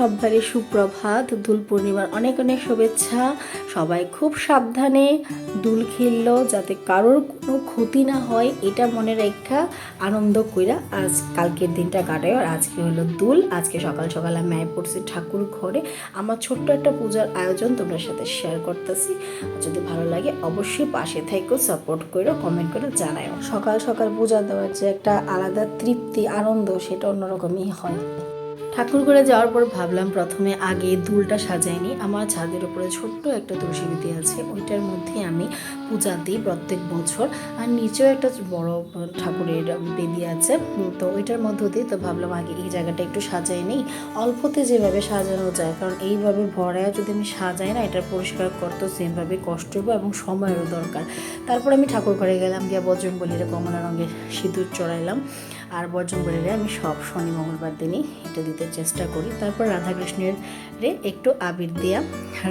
সবারই সুপ্রভাত, দুল পূর্ণিমার অনেক অনেক শুভেচ্ছা। সবাই খুব সাবধানে দুল খেললো যাতে কারোর কোনো ক্ষতি না হয়, এটা মনে রেখা আনন্দ কইরা আজ কালকের দিনটা কাটায়। আর আজকে হলো দুল। আজকে সকাল সকাল আমি আয় পড়ছি ঠাকুর ঘরে আমার ছোট্ট একটা পূজার আয়োজন তোমার সাথে শেয়ার করতেছি। যদি ভালো লাগে অবশ্যই পাশে থেকেও সাপোর্ট করো কমেন্ট করে জানাও সকাল সকাল পূজা দেওয়ার যে একটা আলাদা তৃপ্তি, আনন্দ, সেটা অন্যরকমই হয়। ঠাকুর ঘরে যাওয়ার পর ভাবলাম প্রথমে আগে দুলটা সাজাইনি আমার ছাদের উপরে ছোট্ট একটা তুলসী বিধি আছে। ওইটার মধ্যে আমি পূজা দিই প্রত্যেক বছর। আর নিচেও একটা বড় ঠাকুরের বেদি আছে। তো ওইটার মধ্য দিয়ে তো ভাবলাম আগে এই জায়গাটা একটু সাজাই নিই। অল্পতে যেভাবে সাজানো যায়, কারণ এইভাবে ভরায় যদি আমি সাজাই না, এটা পরিষ্কার করতে সেমভাবে কষ্ট হবে এবং সময়েরও দরকার। তারপর আমি ঠাকুর ঘরে গেলাম, গিয়ে বজন বলিরে কমলা রঙের সিঁদুর চড়াইলাম। আর বর্জন করে আমি সব শনি মঙ্গলবার দিনই এটা দিতে চেষ্টা করি। তারপর রাধাকৃষ্ণের রে একটু আবির দিয়া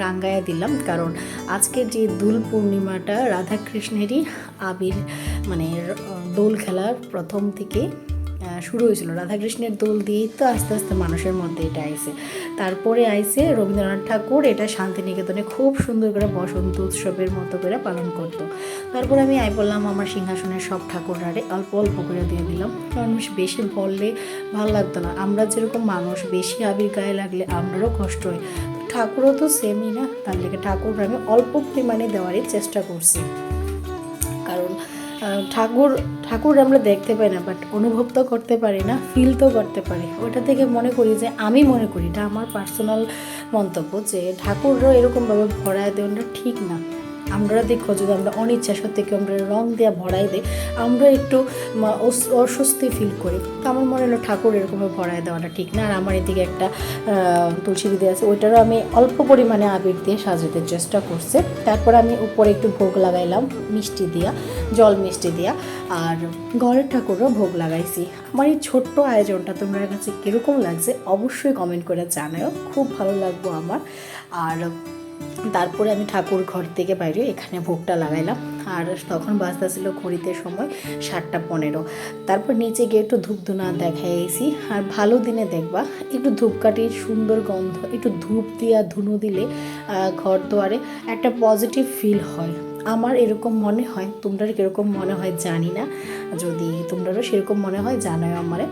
রাঙ্গায়া দিলাম, কারণ আজকে যে দোল পূর্ণিমাটা রাধাকৃষ্ণেরই আবির মানে দোল খেলার প্রথম থেকে শুরু হয়েছিল। রাধাকৃষ্ণের দোল দিয়েই তো আস্তে আস্তে মানুষের মধ্যে এটা আইসে তারপরে আইসে রবীন্দ্রনাথ ঠাকুর, এটা শান্তিনিকেতনে খুব সুন্দর করে বসন্ত উৎসবের মতো করে পালন করতো। তারপর আমি আই বললাম, আমার সিংহাসনের সব ঠাকুরারে অল্প অল্প করে দিয়ে দিলাম। কারণ বেশি বললে ভালো লাগতো না। আমরা যেরকম মানুষ, বেশি আবির গায়ে লাগলে আমারও কষ্ট হয়। ঠাকুরও তো সেমই না। তার লেগে ঠাকুর আমি অল্প পরিমাণে দেওয়ারই চেষ্টা করছি। কারণ ঠাকুর ঠাকুর আমরা দেখতে পাই না বাট অনুভব তো করতে পারি না ফিল তো করতে পারি। ওটা থেকে মনে করি যে, আমি মনে করি, এটা আমার পার্সোনাল মন্তব্য যে, ঠাকুররা এরকমভাবে ভরায় দেওয়াটা ঠিক না। আমরা দেখো যদি আমরা অনিচ্ছা সত্যি কেউ আমরা রং দেওয়া ভরাই দিই আমরা একটু অস্বস্তি ফিল করি। তো আমার মনে হলো ঠাকুর এরকমভাবে ভরায় দেওয়াটা ঠিক না। আর আমার এদিকে একটা তুলসী বিধি আছে, ওইটারও আমি অল্প পরিমাণে আবির দিয়ে সাজাতে চেষ্টা করছে। তারপর আমি উপরে একটু ভোগ লাগাইলাম, মিষ্টি দিয়া, জল মিষ্টি দিয়া। আর ঘরের ঠাকুরও ভোগ লাগাইছি। আমার এই ছোট্ট আয়োজনটা তোমার কাছে কীরকম লাগছে, অবশ্যই কমেন্ট করে জানাও খুব ভালো লাগবো আমার। আর তারপরে আমি ঠাকুর ঘর থেকে বাইরে এখানে ভোগটা লাগাইলাম। আর তখন বাজতেছিল ঘড়িতে সময় সাতটা পনেরো। তারপর নিচে গিয়ে একটু ধূপধুনা দেখাইছি। আর ভালো দিনে দেখবা, একটু ধূপকাঠির সুন্দর গন্ধ, একটু ধূপ দিয়া ধুনো দিলে ঘর দুয়ারে একটা পজিটিভ ফিল হয়। আমার এরকম মনে হয় তোমরা কীরকম মনে হয় জানি না। যদি তোমরারও সেরকম মনে হয় জানায় আমারে।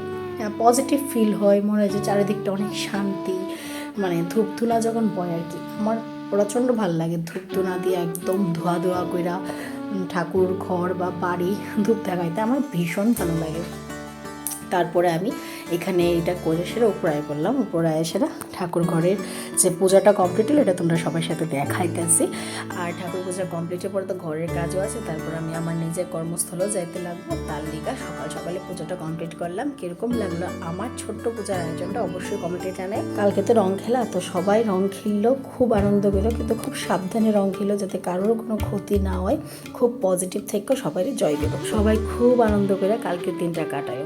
পজিটিভ ফিল হয়, মনে হয় যে চারিদিকটা অনেক শান্তি মানে ধূপধুনা যখন বয় আর কি, আমার প্রচণ্ড ভালো লাগে, ধূপ ধুনা দিয়ে একদম ধোয়া ধোয়া কইরা ঠাকুর, ঘর বা বাড়ি ধূপ দেখাইতে। আমার ভীষণ ভালো লাগে। তারপরে আমি এখানে এটা করে সেরা উপরে আয় করলাম। উপরে আয় সেরা ঠাকুর ঘরের যে পূজাটা কমপ্লিট হলো, এটা তোমরা সবার সাথে দেখাইতেছি। আর ঠাকুর পূজা কমপ্লিটের পরে তো ঘরের কাজও আছে, তারপর আমি আমার নিজের কর্মস্থলেও যাইতে লাগবো। তার লিগা সকাল সকালে পুজোটা কমপ্লিট করলাম। কীরকম লাগল আমার ছোট্ট পূজার আয়োজনটা অবশ্যই কমেন্টে জানাই। কালকে তো রং খেলা, তো সবাই রং খেললো খুব আনন্দ পেল, কিন্তু খুব সাবধানে রং খেলো যাতে কারোর কোনো ক্ষতি না হয়। খুব পজিটিভ থেকেও সবারই জয় পেল। সবাই খুব আনন্দ করে কালকের দিনটা কাটায়।